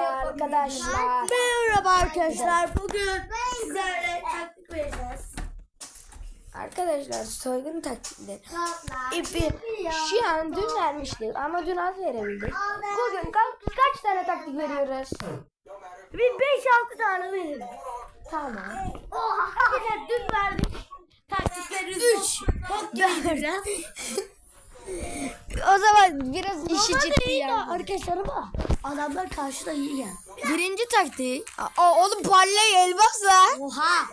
Arkadaşlar. Merhaba arkadaşlar. Bugün sizlerle taktik vereceğiz. Arkadaşlar soygun taktikleri. İpi şu an dün vermiştik ama dün az verebildik. Bugün kaç, kaç tane taktik veriyoruz? Bir 5-6 tane verelim. Tamam. Oha. Arkadaşlar dün verdik. Taktikleri 3. Bok gibi vereceğiz. O zaman biraz işi ciddi yani. Arkadaşlar ama adamlar karşıda iyi yani. Birinci taktik. Aa, oğlum parlay elmas var. Oha.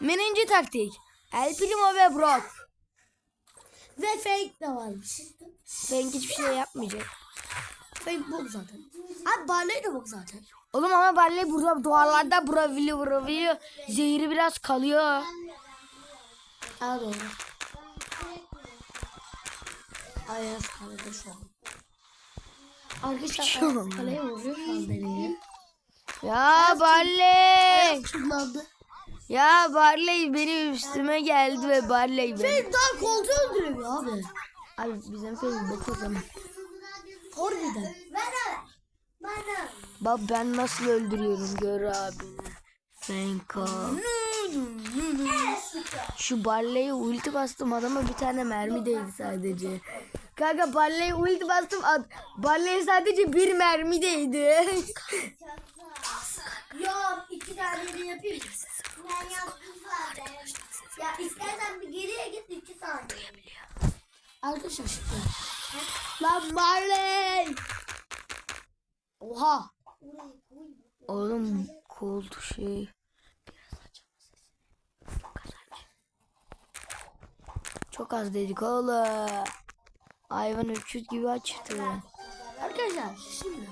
Birinci taktik. El Primo ve Brock. Ve fake de varmış. Ben hiçbir şey yapmayacak. Fake bok zaten. Abi Barley de bok zaten. Oğlum ama Barley burada duvarlarda bravili bravili zehri biraz kalıyor. Aa doğru. Ayaz kalede şu an. Arkadaşlar. Ayaz kaleye vuruyor şu an nereye? Ya Barley. Ya Barley benim üstüme geldi ve Barley beni. Fake daha koltuğu öldürüyor abi. Abi bizim Facebook o zaman. Harbiden. Bak ben nasıl öldürüyorum gör abini. Fenka. Şu Barley'e ulti bastım adama bir tane mermi değdi sadece. Kanka Barley'e ulti bastım ad Barley'e sadece bir mermi değdi. Yok iki tane de yapayım. Ben yaptım zaten. Ya istersen bir geriye git iki saniye. Arkadaşlar şimdi. Lan Marley. Oha. Oğlum koldu şey. Çok az dedik oğlum. Hayvan öküz gibi açtı. Arkadaşlar şimdi.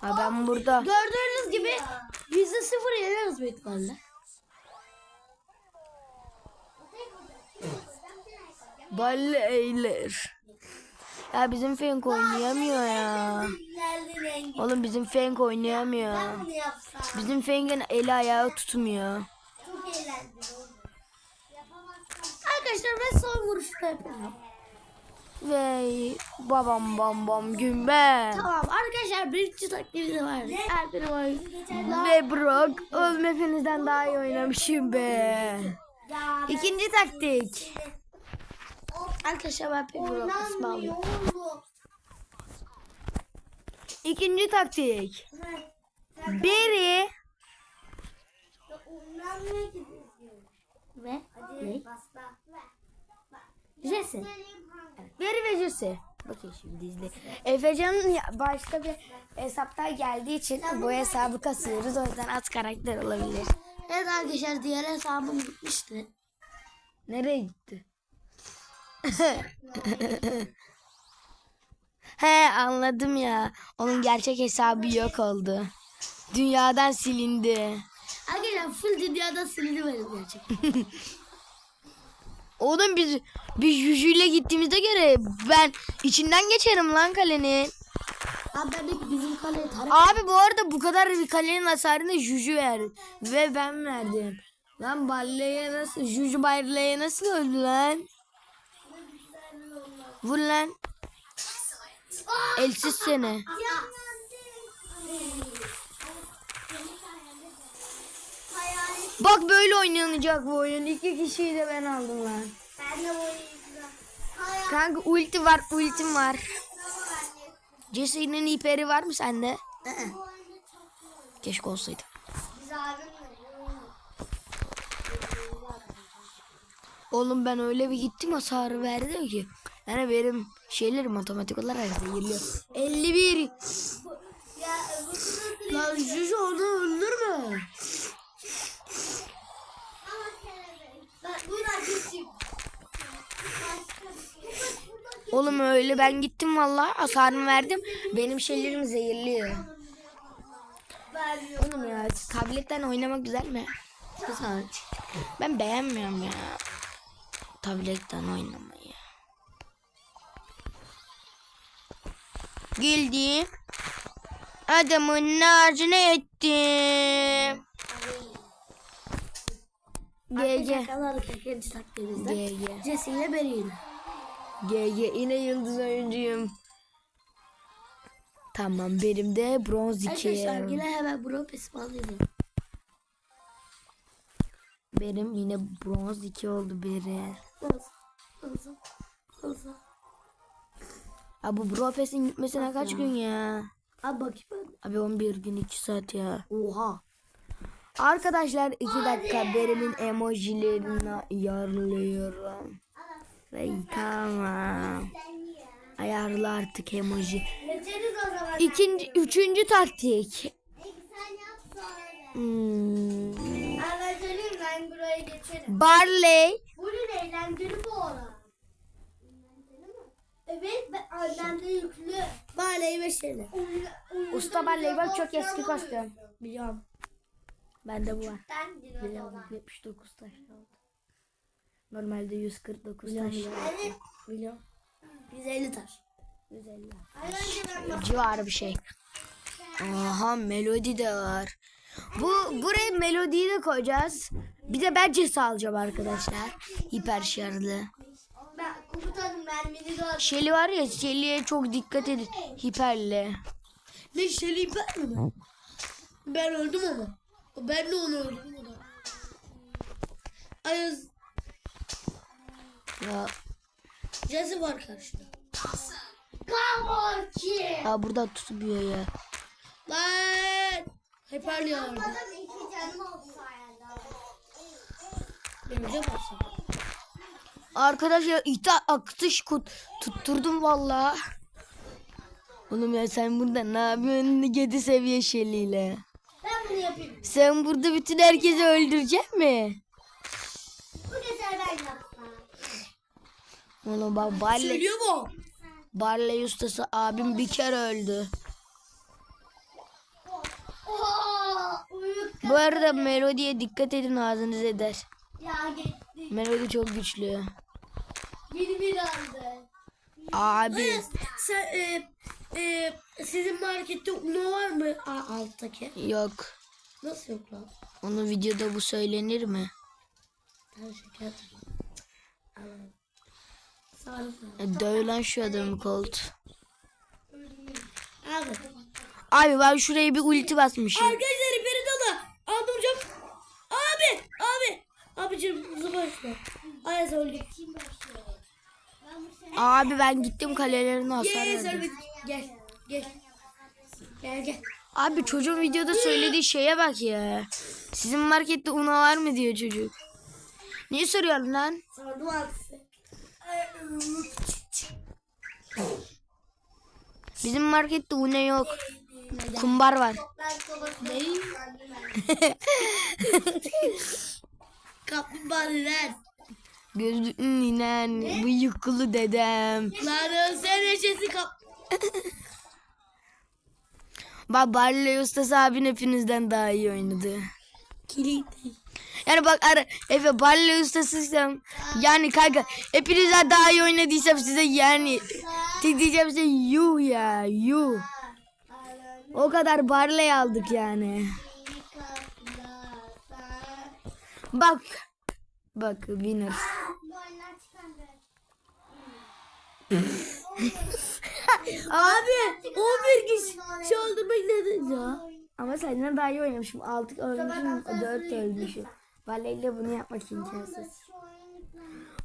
Ha ben burada. Gördüğünüz gibi yüzde sıfır yeniyoruz büyük ihtimalle. Balleyler. Ya bizim Fenk oynayamıyor ya. Oğlum bizim Fenk oynayamıyor. Bizim Fenk'in eli ayağı tutmuyor. Arkadaşlar ben son vuruşta yapıyorum. Ve babam bam bam gümbem. Tamam arkadaşlar birinci taktiğimiz var. Her biri var. Ve Brock oğlum hepinizden daha iyi oynamışım be. İkinci taktik. Arkadaşlar ben pek alıyorum. oğlum. İkinci taktik. Biri. Ve Hadi ne? Jesse. Biri ve Jesse. Bakın şimdi izle. Efecan'ın başka bir hesapta geldiği için bu hesabı kasıyoruz. O yüzden az karakter olabilir. Evet arkadaşlar diğer hesabım gitmişti. Nereye gitti? He anladım ya. Onun gerçek hesabı yok oldu. Dünyadan silindi. Arkadaşlar full dünyada silindi benim gerçekten. Oğlum biz biz Juju'yla gittiğimizde göre ben içinden geçerim lan kalenin. Abi ben de bizim kaleye Abi bu arada bu kadar bir kalenin hasarını Juju verdi. Ve ben verdim. Lan Balle'ye nasıl, Juju Balle'ye nasıl öldü lan? Vur lan. Elsiz seni. Bak böyle oynanacak bu oyun. İki kişiyi de ben aldım lan. Ben de oynayacağım. Kanka ulti var, ultim var. Jesse'nin hiperi var mı sende? Keşke olsaydı. Oğlum ben öyle bir gittim hasarı verdi ki. Yani benim şeylerim matematik olarak zehirli. 51. Ya Lan Juju onu öldürme. ama kelebek. Ben buradan geçeyim. Oğlum öyle ben gittim valla hasarımı verdim. Benim şeylerim zehirli. Oğlum ya tabletten oynamak güzel mi? Güzel. Ben beğenmiyorum ya. Tabletten oynamayı. Geldim. Adamın narcını ettim. GG. GG. Jesse ile Beri ile. GG. Yine yıldız oyuncuyum. Tamam benim de bronz 2. Arkadaşlar yine hemen bro pesimi alıyorum. Benim yine bronz 2 oldu biri. Hızlı. Hızlı. Hızlı. Abi bu Brofest'in gitmesine kaç ya. gün ya? Abi bakayım ben. Abi 11 gün 2 saat ya. Oha. Arkadaşlar 2 dakika berimin emojilerini ayarlıyorum. Ve tamam. Ayarla artık emoji. İkinci, üçüncü taktik. Hmm. Barley. Eğlenceli bu olan. Eğlenceli mi? Evet ben annemde yüklü. Baleyi ve şeyle. Usta Barley bak çok eski kostüm. Biliyorum. Bende bu var. Biliyorum ona. 79 taş oldu. Normalde 149 Biliyorum, taş. Evet. Biliyorum. 150 taş. 150. Az önce ben Civarı bir şey. Aha melodi de var. Bu buraya melodiyi de koyacağız. Bir de ben cesa alacağım arkadaşlar. Hiper şarjlı. Ben komutanım mermini de Şeli var ya Şeli'ye çok dikkat edin. Hiperli. Ne şeyi ben mi? Ben öldüm ama. Ben de onu öldüm. Ayaz. Ya, Jesse var karşıda. Come ki. ya burada tutmuyor ya. Lan. Hiperli vardı. Bana da iki canım oldu sayende. Önce basın. Arkadaşlar ita akış kut tutturdum valla. Oğlum ya sen burada ne yapıyorsun 7 seviye Şeli'yle? Ben bunu yapayım. Sen burada bütün herkesi öldürecek mi? Bu güzel ben yapsam. Oğlum bak Barley, Söylüyor mu? Barley ustası abim bir kere öldü. Bu arada melodiye dikkat edin ağzınız eder. Ya gitti. Melodi çok güçlü. Yeni bir aldı. Abi Ayaz. Sen, e, e, sizin markette Uno var mı? Aa, alttaki. yok. Nasıl yok lan? Onun videoda bu söylenir mi? Ben şeker Alalım. E, Döv lan şu adamı Colt. Abi. Abi ben şuraya bir ulti basmışım. Arkadaşlar beni dala. Aldım hocam. Abi. Abi. Abicim hızlı başla. Ayaz öldü. Abi ben gittim kalelerine hasar Yes, verdim. Gel. Gel. Gel gel. Abi çocuğun videoda söylediği şeye bak ya. Sizin markette una var mı diyor çocuk. Niye soruyorsun lan? Aksi. Bizim markette una yok. Kumbar var. ben kovasını Neyi? Kaplumbağa lan. Gözlüklü ninen, bıyıklı dedem. Lan sen eşesi kap. Bak Barley ustası abin hepinizden daha iyi oynadı. Kilit. Yani bak ara, Efe Barley ustasıysam yani kanka hepinizden daha iyi oynadıysam size yani tek diyeceğim şey yuh ya yuh. O kadar Barley aldık yani. Bak. Bak winner. Abi 11 kişi şey oldu bekledin ya. Ama senden daha iyi oynamışım. 6 ölmüşüm, 4 ölmüşüm. Barley ile bunu yapmak imkansız.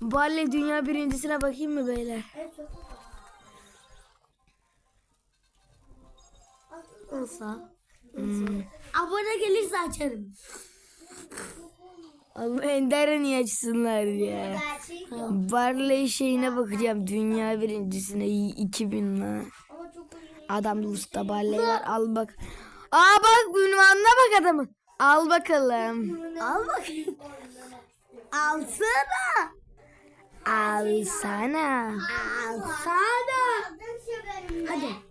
Barley dünya birincisine bakayım mı beyler? Olsa. Abone gelirse açarım. Ama Ender'e niye açsınlar ya? Barley şeyine bakacağım. Dünya birincisine 2000 lan. Ama çok oyun. Adamda usta Barley var. Al bak. Aa bak ünvanına bak adamın. Al bakalım. Al bakayım. Alsana. Alsana. Alsana. Hadi.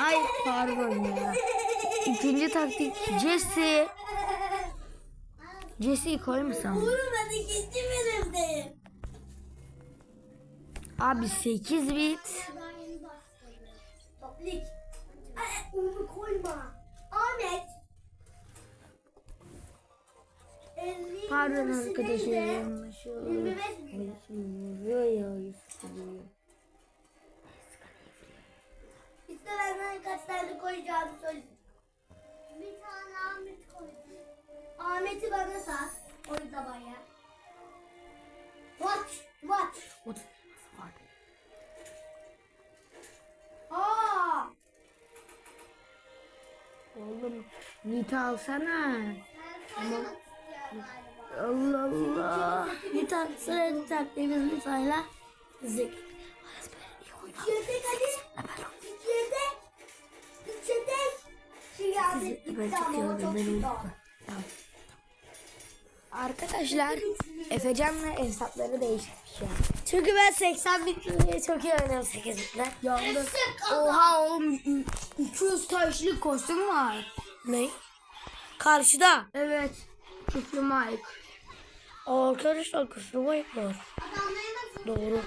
Ay pardon ya. İkinci taktik Jesse. Jesse'yi koymasam. Oğlum hadi gitti benimde. Abi 8 bit. Onu koyma. Pardon arkadaşlar. yanlış oldu. 25 mi? Yo, yo, yo. İşte ben koyacağını söyle. Bir tane Ahmet koy. Ahmet'i bana sat. Oynamaya. Watch, watch. Aa, Oğlum Nita alsana. ben Allah Allah. Nita sıraya taktiğimiz Nita'yla zik. Çiçek hadi. Çiçek. Şey Ahmet Ben güzel. Arkadaşlar Efecan'la hesapları değiştirmiş ya. Çünkü ben 80 bitleri çok iyi oynuyorum 8 bitler. Yandı. Oha oğlum 200 taşlık kostüm var. Ne? Karşıda. Evet. Küflü Mike. Arkadaşlar bakma. Adamları nasıl Doğru.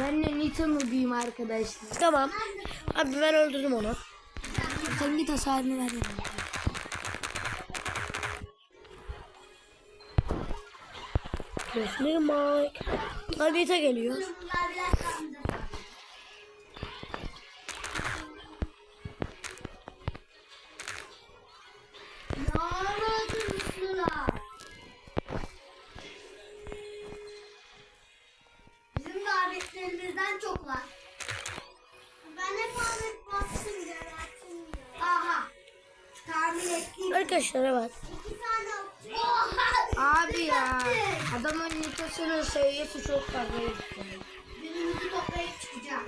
Ben de Nita diyeyim arkadaşlar? Tamam. Abi ben öldürdüm onu. Sen git hasarını ver. Küflü Mike. Abi Nita geliyor. Ettiğim Arkadaşlar evet. iki tane Oha! Abi ya. Adamın Nita'sının seviyesi çok fazla yüksek. Günümüzü toplayıp çıkacağım.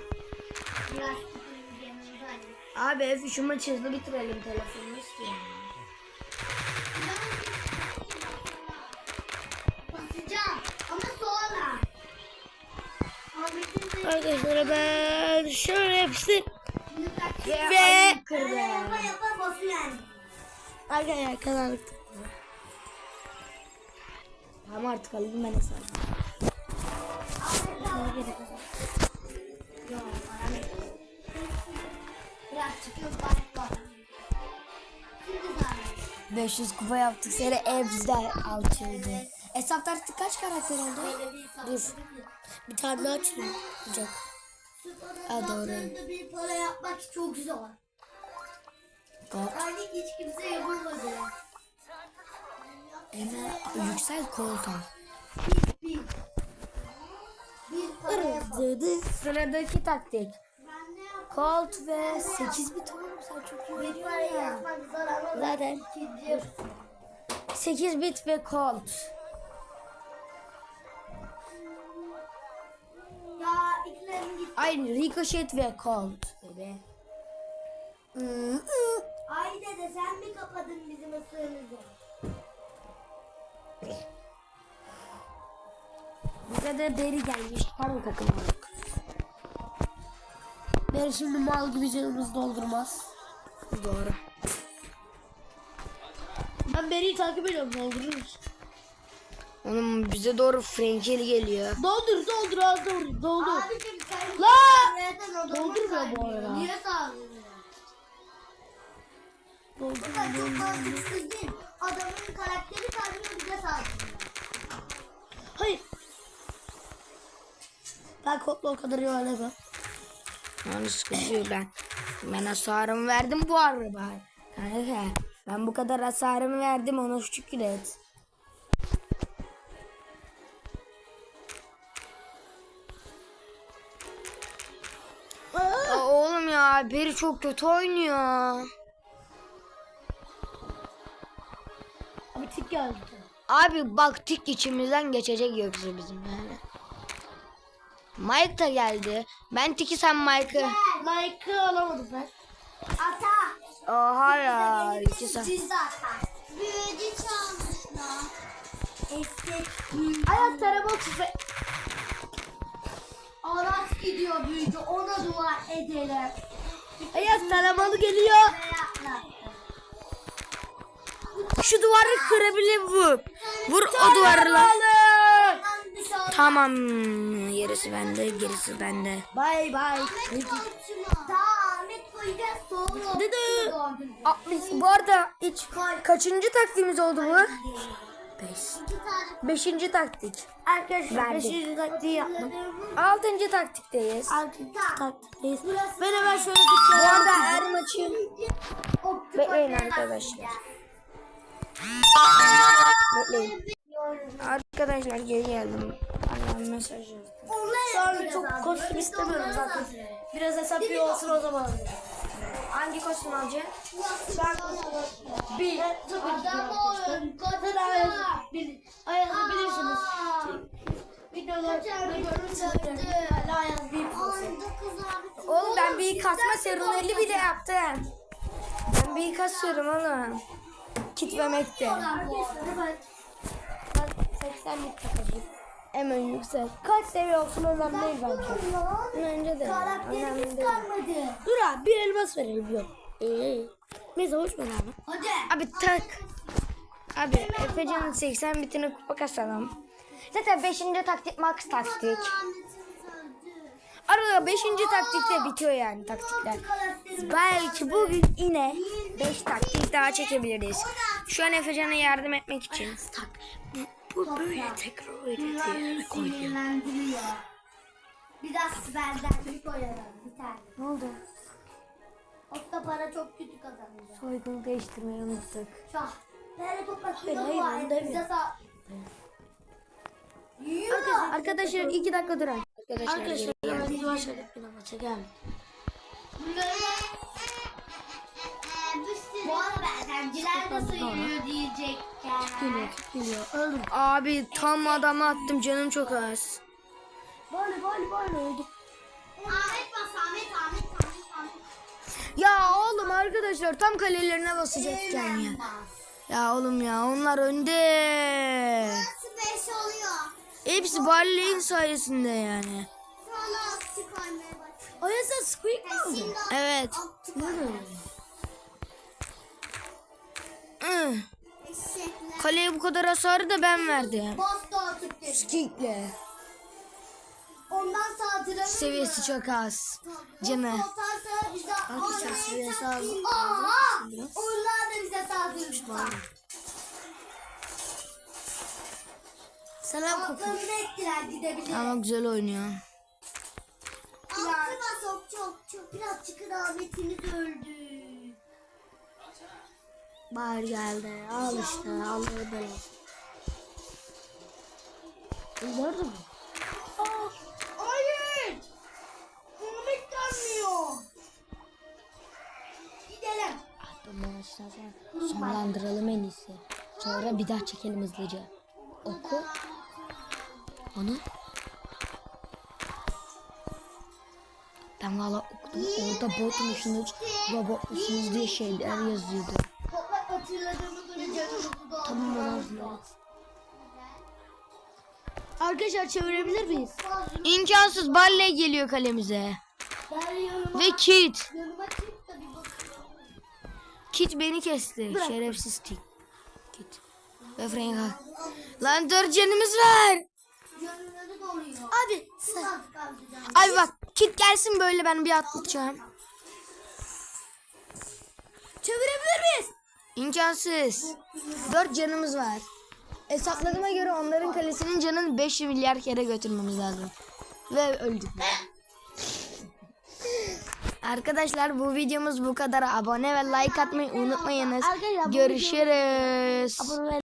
Biraz. Abi Efe şu maçı hızlı bitirelim telefonu istiyorum. Basacağım ama sonra. Ahmet'in de Arkadaşlar ben şöyle hepsi Ve, yapa yapa basıyor yani. Arkadaşlar kazandık. Tamam artık alayım ben hesabı. Zaten. 500 kupa yaptık. Seni Ebz'den alçıldı. Hesapta artık kaç karakter oldu? Dur. Bir tane daha açayım. Olacak. Ha, doğru. Bir para yapmak çok zor. Yani hiç kimse yapamadı. Emre yüksel koltuğa. Bir. Bir. Sıradaki taktik. Colt ve 8 bit oğlum sen çok iyi veriyorsun ya. Zaten. ikinci. 8 bit ve Colt. Ya ikilerim gitti. Aynı Ricochet ve Colt. Bebe. Ay dede sen mi kapadın bizim ısığımızı? Bize de Beri gelmiş. Takım olarak? Ben şimdi mal gibi canımızı doldurmaz. Doğru. Ben Beri'yi takip ediyorum doldururuz. Onun bize doğru Frankeli geliyor. Doldur doldur al doldur doldur. Abicim sen La! nereden adamın Doldurmuyor bu arada. Niye sağlıyorsun? Çok mantıksız değil. Adamın karakteri kalbine bize sağlıyor. Hayır. Ben kodla o kadar oynamam. Yani sıkıntı ben. Ben hasarımı verdim bu araba. Kanka ben bu kadar hasarımı verdim ona şükür et. Aa, oğlum ya Beri çok kötü oynuyor. Abi tik geldi. Abi bak tik içimizden geçecek yoksa bizim yani. Mike da geldi. Ben tiki sen Mike'ı. Like'ı alamadım ben. Ata. Oha ya. iki sen. Siz zaten. Büyücü çalmışlar. Eski. Ayaz tarama tüfe. Aras gidiyor büyücü. Ona dua edelim. Ayaz taramalı geliyor. Ne yaplar? Şu duvarı kırabilir vur. Vur o duvarla. Tamam. Gerisi bende, gerisi bende. Bay bay. Biz- bu arada hiç kaçıncı taktiğimiz oldu bu? Beş. Beşinci taktik. Arkadaşlar. 5. taktiği yaptım. Altıncı taktikteyiz. 6. taktikteyiz. Ben hemen şöyle Bu dükkanı arada her maçı Bekleyin arkadaşlar. Bekleyin. Arkadaşlar geri geldim. Annem mesaj yazdı. Sonra yapacağız çok kostüm istemiyorum zaten. Biraz hesap iyi olsun o zaman. Hangi kostüm alacaksın? Ben bir tabii ki de Adam arkadaşlar. olun, Zaten ayazı, bil, ayazı bilirsiniz. Ayaz bir Anda. Oğlum ben bir kasma seruneli bile yaptım. Ben bir kasıyorum oğlum. Kit vermekte. Arkadaşlar ben 80 bit takacağım. Hemen yüksel. Kaç seviye olsun önemli değil bence. Önce de. Önemli değil. Dur abi bir elmas verelim yok. Ee, neyse hoş ver abi. Hadi. Abi tak. Abi Efecan'ın 80 bitini kupa kasalım. Zaten 5. taktik max taktik. Arada 5. taktikte bitiyor yani taktikler. Belki bugün yine 5 taktik daha çekebiliriz. Şu an Efecan'a yardım etmek için. Tak. Bu, bu böyle tekrar öğretiyor. sinirlendiriyor. Biraz bir koyalım bir tane. Ne oldu? Okta para çok kötü kazanacak. Soygunu değiştirmeyi unuttuk. Şah. Nerede toprak Hayır, hayır, var. Bize sağ. Arkadaşlar 2 dakika durun. Arkadaşlar, Arkadaşlar ben başladık bir maça geldim. Arada Erdenciler de sayılıyor diyecekken. Geliyor geliyor öldüm. Abi tam adama attım canım çok az. Böyle böyle böyle öldüm. Ahmet bas Ahmet Ahmet Ahmet Ahmet. Ya oğlum arkadaşlar tam kalelerine basacakken ya. Ya oğlum ya onlar önde. Nasıl beş oluyor? Hepsi Barley'in sayesinde yani. Sonra okçu koymaya başlıyor. Ayaz'a squeak mi aldın? Şimdi Evet. Ih, Eşekler. Kaleye bu kadar hasarı da ben verdim. Boss da oturttu. Kickle. Ondan saldıramıyor. Seviyesi çok az. Canı. Arkadaşlar seviyesi az. Aha! Onlar da bize saldırmışlar. Selam koku. Aklını ettiler gidebilir. Ama güzel oynuyor. Altı bas okçu okçu. Biraz çıkın Ahmet'imiz öldü. Bahar geldi. Al işte. Allah'ı belası. Gördün mü? Aa, hayır. Ahmet gelmiyor. Gidelim. Maçtan sonra sonlandıralım en iyisi. Sonra bir daha çekelim hızlıca. Oku. Onu. Ben valla okudum. Orada bot musunuz, robot musunuz diye şeyler yazıyordu. Arkadaşlar çevirebilir miyiz? İmkansız Barley geliyor kalemize. Ve Kit. Kit beni kesti. Şerefsiz Kit. Kit. Ve Frank. Lan dört canımız var. Abi sen. Abi bak Kit gelsin böyle ben bir atlayacağım. Çevirebilir miyiz? İmkansız. Dört canımız var. Hesapladığıma göre onların kalesinin canını 5 milyar kere götürmemiz lazım. Ve öldük. Arkadaşlar bu videomuz bu kadar. Abone ve like atmayı unutmayınız. Görüşürüz.